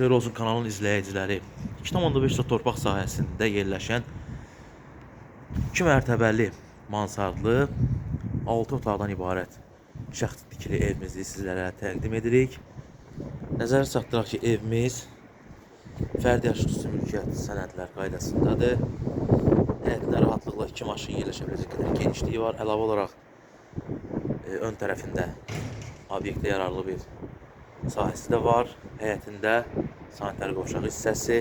xeyir olsun kanalın izləyiciləri. 2.5 torpaq sahəsində yerləşən 2 mərtəbəli mansardlı 6 otaqdan ibarət şəxsi tikili evimizi sizlərə təqdim edirik. Nəzərə çatdıraq ki, evimiz fərdi yaşlı mülkiyyət sənədlər qaydasındadır. Həyətində rahatlıqla 2 maşın yerləşə biləcək qədər genişliyi var. Əlavə olaraq e, ön tərəfində obyektə yararlı bir sahəsi də var. Həyətində sanitar qovşaq hissəsi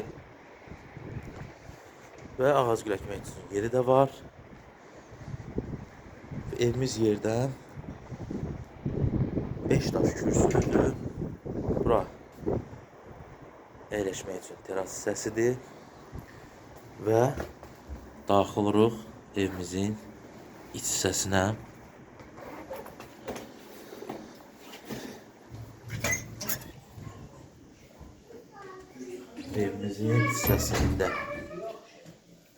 və ağac güləkmək üçün yeri də var. Evimiz yerdən 5 daş kürsüdür. Bura əyləşmək üçün teras hissəsidir və daxil oluruq evimizin iç hissəsinə. Evimizin hissəsində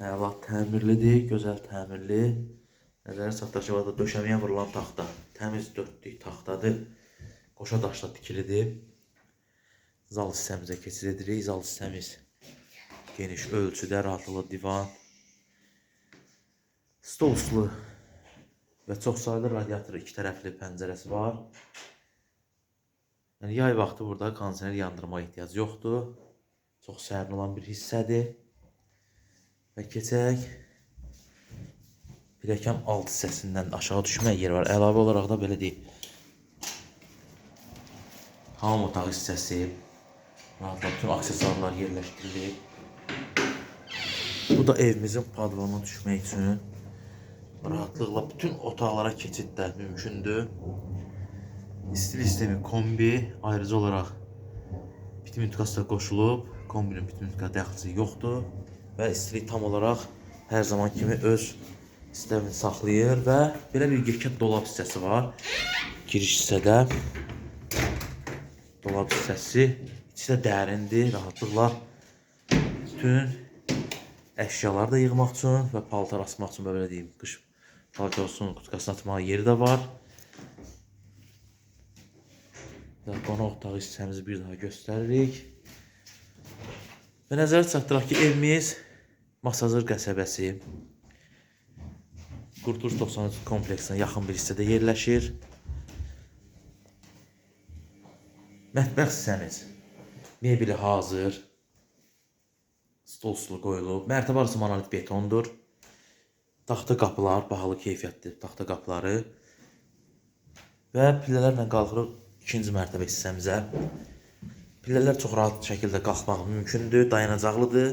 əla təmirlidir, gözəl təmirli. Nəzərə çatdırıcı döşəməyə vurulan taxta, təmiz dörtlük taxtadır. Qoşa daşla tikilidir. Zal hissəmizə keçid edirik. Zal hissəmiz geniş ölçüdə, rahatlıqla divan, stol üstü və çox saylı radiator iki tərəfli pəncərəsi var. Yəni yay vaxtı burada kondisioner yandırma ehtiyac yoxdur. Çox sərin olan bir hissədir. Və keçək Pilləkən alt hissəsindən aşağı düşmək yeri var. Əlavə olaraq da belə deyək. Hamam otaq hissəsi. Rahatla bütün aksesuarlar yerləşdirilib. Bu da evimizin padvanına düşmək üçün rahatlıqla bütün otaqlara keçid də mümkündür. İstil sistemi kombi ayrıca olaraq bitmitkası da qoşulub. Kombinin bitmitka dəxlisi yoxdur və istilik tam olaraq hər zaman kimi öz sistemini saxlayır və belə bir yekə dolab hissəsi var. Giriş hissədə dolab hissəsi içi də dərindir, rahatlıqla bütün əşyaları da yığmaq üçün və paltar asmaq üçün belə deyim, qış paltosunun kutkasını atmağa yeri də var. Və qonaq otağı hissəmizi bir daha göstəririk. Və nəzərə çatdıraq ki, evimiz Masazır qəsəbəsi Qurtuluş 93 kompleksinə yaxın bir hissədə yerləşir. Mətbəx hissəmiz mebeli hazır. Stol stulu qoyulub. Mərtəbə arası monolit betondur. Taxta qapılar, bahalı keyfiyyətli taxta qapıları. Və pillələrlə qalxırıq ikinci mərtəbə hissəmizə. Pillələr çox rahat şəkildə qalxmaq mümkündür, dayanacaqlıdır.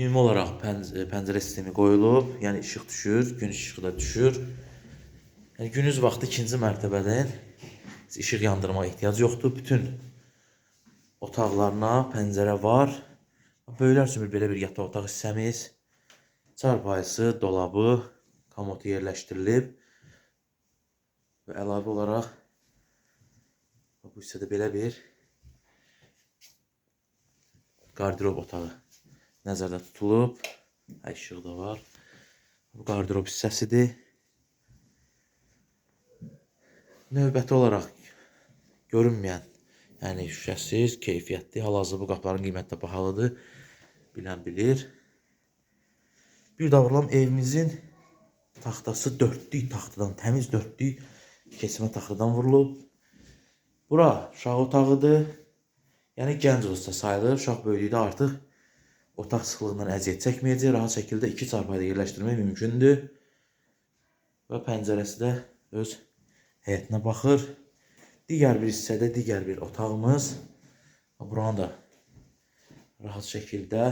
Ümumi olaraq pənc pəncərə sistemi qoyulub, yəni işıq düşür, gün işığı da düşür. Yəni gündüz vaxtı ikinci mərtəbədən işıq yandırmağa ehtiyac yoxdur. Bütün otaqlarına pəncərə var. Böyüklər üçün belə bir yataq otaq hissəmiz. Çarpayısı, dolabı, komodu yerləşdirilib. Və əlavə olaraq bu hissədə belə bir qardirob otağı nəzərdə tutulub. İşıq da var. Bu qardirob hissəsidir. Növbəti olaraq görünməyən, yəni şüşəsiz, keyfiyyətli, hal-hazırda bu qapıların qiyməti də bahalıdır. Bilən bilir. Bir də vurulam evimizin taxtası dörtlük taxtadan, təmiz dörtlük keçmə taxtadan vurulub. Bura uşaq otağıdır. Yəni gənc olsa sayılır. Uşaq böyüdükdə artıq otaq sıxlığından əziyyət çəkməyəcək. Rahat şəkildə iki çarpayda yerləşdirmək mümkündür. Və pəncərəsi də öz həyətinə baxır. Digər bir hissədə digər bir otağımız. Buranı da rahat şəkildə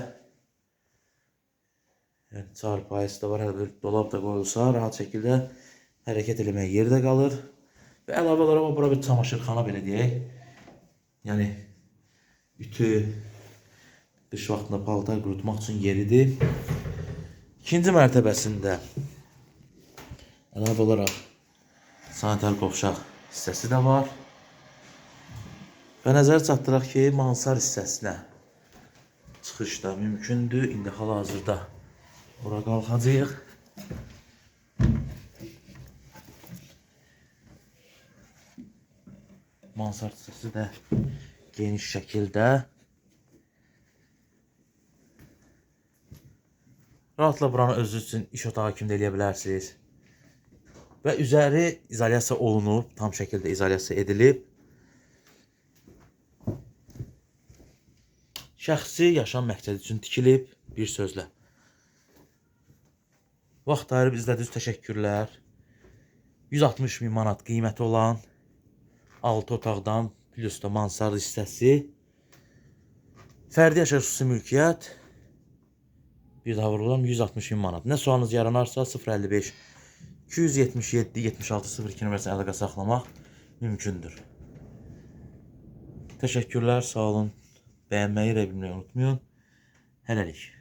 yəni çarpayısı da var, hələ bir dolab da qoyulsa, rahat şəkildə hərəkət eləməyə yer də qalır. Və əlavə olaraq bura bir çamaşırxana belə deyək. Yəni ütü, qış vaxtında paltar qurutmaq üçün yeridir. İkinci mərtəbəsində əlavə olaraq sanitar qovşaq hissəsi də var. Və nəzər çatdıraq ki, mansar hissəsinə çıxış da mümkündür. İndi hal-hazırda bura qalxacağıq. Mansard hissəsi də geniş şekilde. Rahatla buranı özünüz üçün iş otağı kimi eləyə bilərsiniz. Və üzəri olunub, tam şəkildə izolyasiya edilib. Şəxsi yaşam məqsədi üçün tikilib, bir sözlə. Vaxt ayırıb izlədiyiniz təşəkkürlər. 160 min manat qiyməti olan 6 otaqdan plus da mansard hissəsi. Fərdi yaşayış xüsusi mülkiyyət. Bir daha vurulam 160 min manat. Nə sualınız yaranarsa 055 277 76 02 nömrəsinə əlaqə saxlamaq mümkündür. Təşəkkürlər, sağ olun. Bəyənməyi də bilməyi unutmayın. Hələlik.